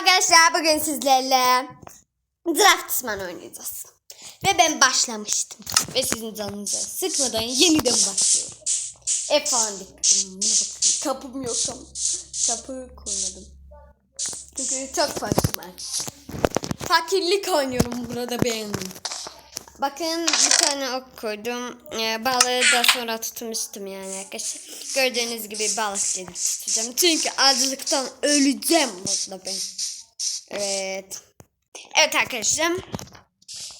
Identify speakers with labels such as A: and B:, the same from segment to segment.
A: arkadaşlar bugün sizlerle Draftsman oynayacağız. Ve ben başlamıştım. Ve sizin canınızı sıkmadan yeniden başlıyorum. Efendim. Bakın. Kapım yok ama. Kapı koymadım. Çünkü çok fakir var. Fakirlik oynuyorum burada beğendim. Bakın bir tane ok koydum. Ee, balığı da sonra tutmuştum yani arkadaşlar. Gördüğünüz gibi balık gelip tutacağım. Çünkü acılıktan öleceğim burada ben. Evet. Evet arkadaşlar.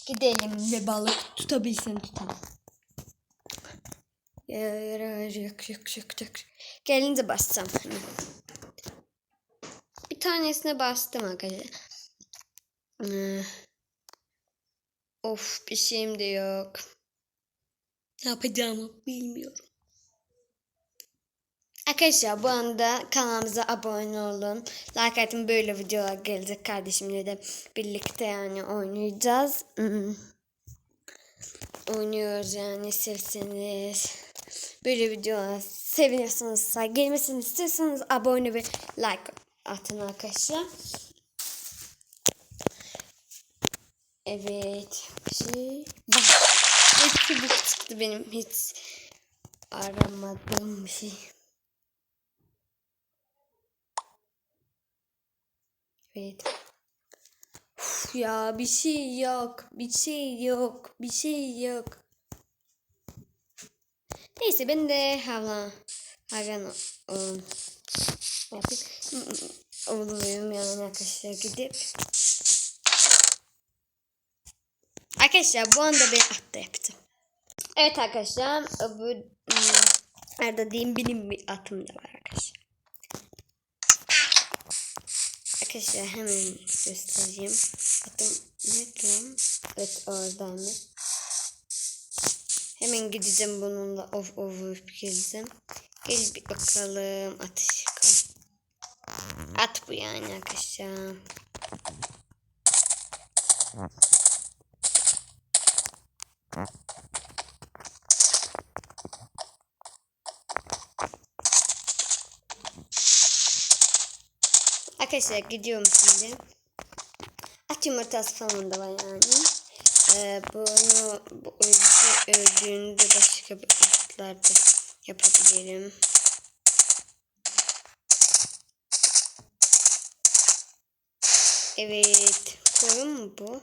A: Gidelim ve balık tutabilsin tutalım. Yok yok yok yok. Gelince basacağım. Bir tanesine bastım arkadaşlar. Of bir şeyim de yok. Ne yapacağımı bilmiyorum. Arkadaşlar bu anda kanalımıza abone olun. Like atın böyle videolar gelecek kardeşimle de birlikte yani oynayacağız. Hmm. Oynuyoruz yani sevseniz. Böyle videolar seviyorsanız gelmesini istiyorsanız abone ve like atın arkadaşlar. Evet. Bir şey var. Hepsi bu çıktı benim hiç aramadığım bir şey. Evet. Uf ya bir şey yok. Bir şey yok. Bir şey yok. Neyse ben de hava hayvan um, yapayım. Oğluyum yani arkadaşlar gidip Arkadaşlar bu anda ben atta yaptım. Evet arkadaşlar bu hmm, nerede diyeyim benim bir atım da var arkadaşlar. Arkadaşlar hemen göstereyim. Atım nerede? Evet oradaymış. Hemen gideceğim bununla of of geleceğim. Gel bir bakalım atış. At bu yani arkadaşlar. Arkadaşlar gidiyorum şimdi. At yumurtası falan da var yani. Ee, bunu bu öldü, öldüğünde başka bir atlarda yapabilirim. Evet. Koyun mu bu?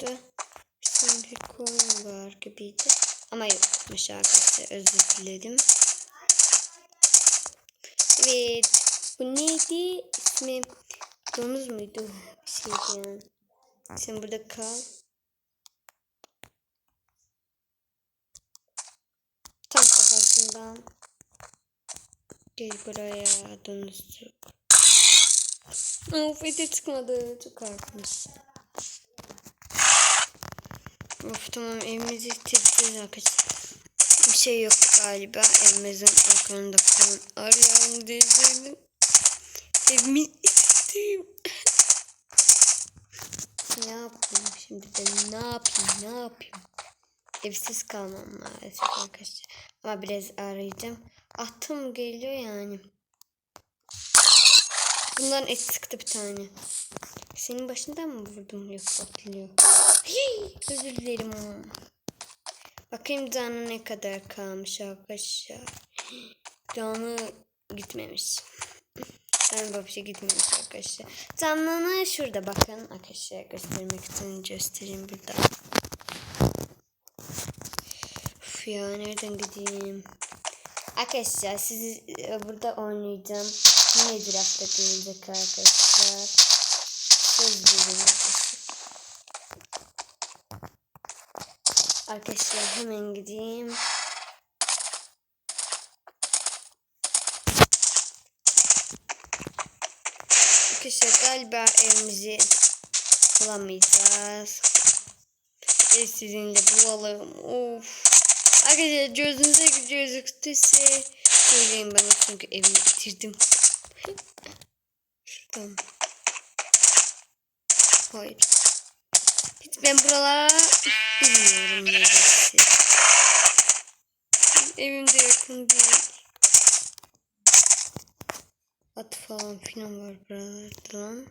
A: Şurada bir koyun var gibiydi. Ama yokmuş arkadaşlar. Özür dilerim. Evet. Bu neydi? İsmi domuz muydu? Bir şeydi yani. Sen burada kal. Tam kafasından. Gel buraya domuzcuk. Of ete çıkmadı. Çok korkmuş. Of tamam evimizi arkadaşlar. Bir şey yok galiba. Evimizin arkanında falan arayan diyeceğim. Evimi istedim. ne yapayım şimdi ben ne yapayım ne yapayım. Evsiz kalmam maalesef arkadaşlar. Ama biraz arayacağım. Atım geliyor yani. Et sıktı bir tane. Senin başından mı vurdum? Yok atılıyor. Özür dilerim. Bakayım canı ne kadar kalmış arkadaşlar. Canı gitmemiş. Bir şey gitmemiş arkadaşlar. Canlını şurada bakın arkadaşlar göstermek için göstereyim burada. Uf ya nereden gideyim? Arkadaşlar sizi e, burada oynayacağım. Yine draftta gelecek arkadaşlar. Söz verin arkadaşlar. Hemen gideyim. Arkadaşlar galiba evimizi bulamayacağız. Ve sizinle bulalım. Of. Arkadaşlar gözünüze gözüktüyse söyleyin bana çünkü evimi bitirdim. Şuradan. Hayır. Ben buralara bilmiyorum neresi. Evim de yakın değil. At falan filan var buralarda lan.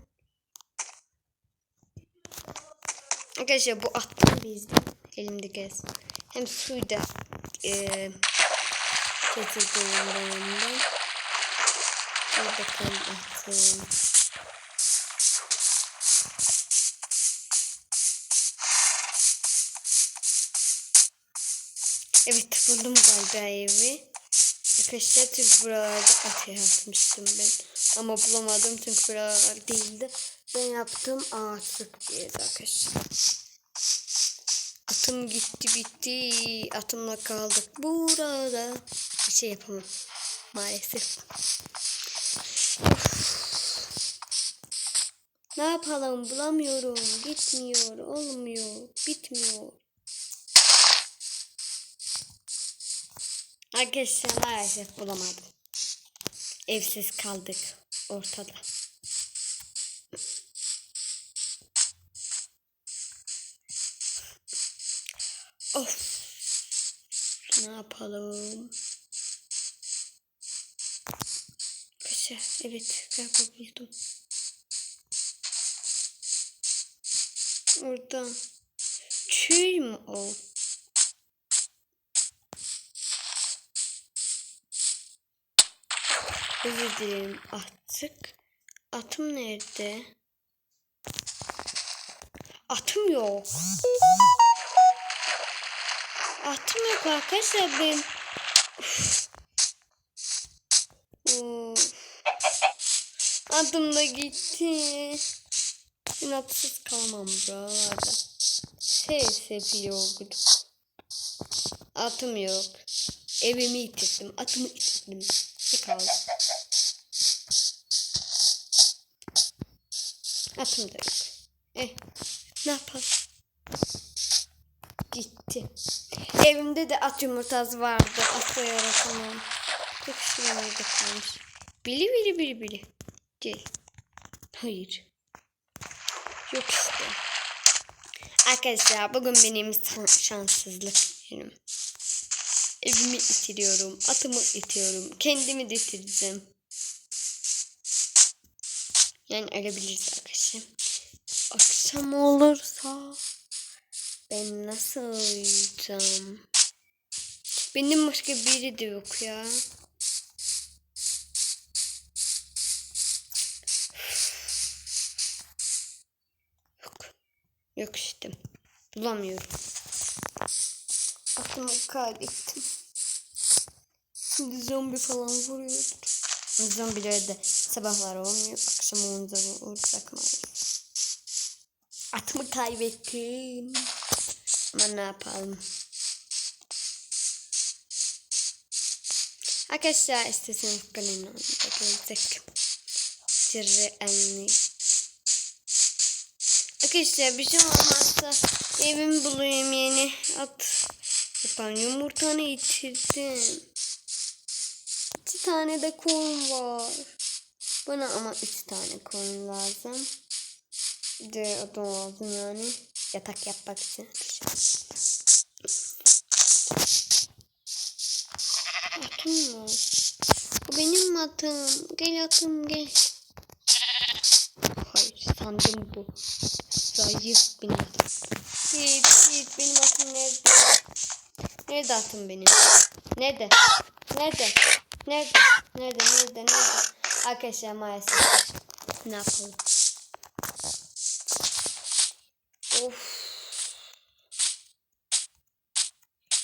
A: Arkadaşlar bu attım bizde. Elimde gez. Hem suyu da e, getirdim ben ondan. Bir bakalım attım. Buldum galiba evi. Arkadaşlar çünkü buralarda at yaratmıştım ben. Ama bulamadım çünkü buralar değildi. Ben yaptım ağaçlık diye arkadaşlar. Atım gitti bitti. Atımla kaldık burada. Bir şey yapamam. Maalesef. Ne yapalım bulamıyorum. Gitmiyor. Olmuyor. Bitmiyor. Arkadaşlar maalesef bulamadım. Evsiz kaldık ortada. Of. Ne yapalım? Güzel. Evet galiba buldum. Orada. Çiğ mi o? Özür dilerim attık. Atım nerede? Atım yok. Atım yok arkadaşlar ben. Uf. Da gitti. Ben atsız kalmam buralarda. Sev seviyor okudum. Atım yok. Evimi yitirdim. Atımı yitirdim. Bir kaldı. Atım da yok. Eh, ne yapalım? Gitti. Evimde de at yumurtası vardı. Atla yaratamam. Tek şuralarda kalmış. Bili bili bili bili. Gel. Hayır. Yok işte. Arkadaşlar bugün benim şanssızlık günüm. Evimi itiriyorum. Atımı itiyorum. Kendimi de itireceğim. Yani ölebiliriz arkadaşlar. Akşam olursa ben nasıl uyuyacağım? Benim başka biri de yok ya. Yok. Yok işte. Bulamıyorum. Aklımı kaybettim. Şimdi zombi falan vuruyordur. Zombiler de sabahlar olmuyor. Akşam olunca vuracak maalesef. Atımı kaybettim. Ama ne yapalım. Arkadaşlar isterseniz kanalına gelecek. Cırrı anne. Arkadaşlar bir şey olmazsa evimi bulayım yeni at. Yapan yumurtanı yitirdim. İki tane de koyun var. Bana ama üç tane koyun lazım. De odun lazım yani. Yatak yapmak için. Atım mı? Bu benim atım. Gel atım gel. Hayır sandım bu. Zayıf bir atım. Git git benim atım nerede? Nerede atım benim? Nerede? Nerede? Nerede? Nerede? Nerede? Nerede? Arkadaşlar maalesef. Ne yapalım? Of.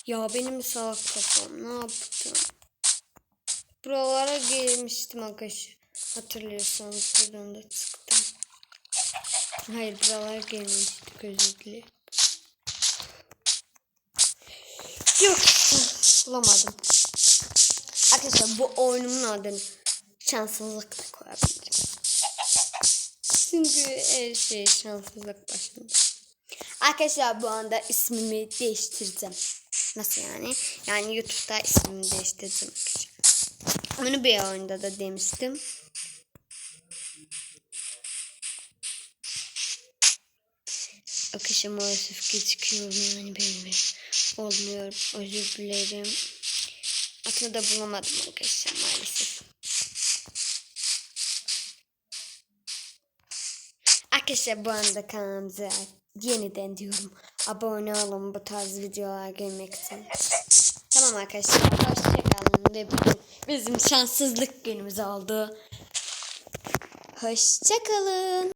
A: Ya benim salak kafam ne yaptım? Buralara gelmiştim arkadaşlar. Hatırlıyorsanız buradan da çıktım. Hayır buralara gelmiştik özür dilerim. Yok bulamadım. Arkadaşlar bu oyunumun adını şanssızlık da koyabilirim. Çünkü her şey şanssızlık başında. Arkadaşlar bu anda ismimi değiştireceğim. Nasıl yani? Yani YouTube'da ismimi değiştireceğim. Bunu bir oyunda da demiştim. Akışa maalesef gecikiyorum yani benim olmuyor. Özür dilerim. Aslında da bulamadım arkadaşlar maalesef. Arkadaşlar bu anda kanalımıza yeniden diyorum. Abone olun bu tarz videolar görmek için. Tamam arkadaşlar hoşçakalın ve bugün bizim şanssızlık günümüz oldu. Hoşçakalın.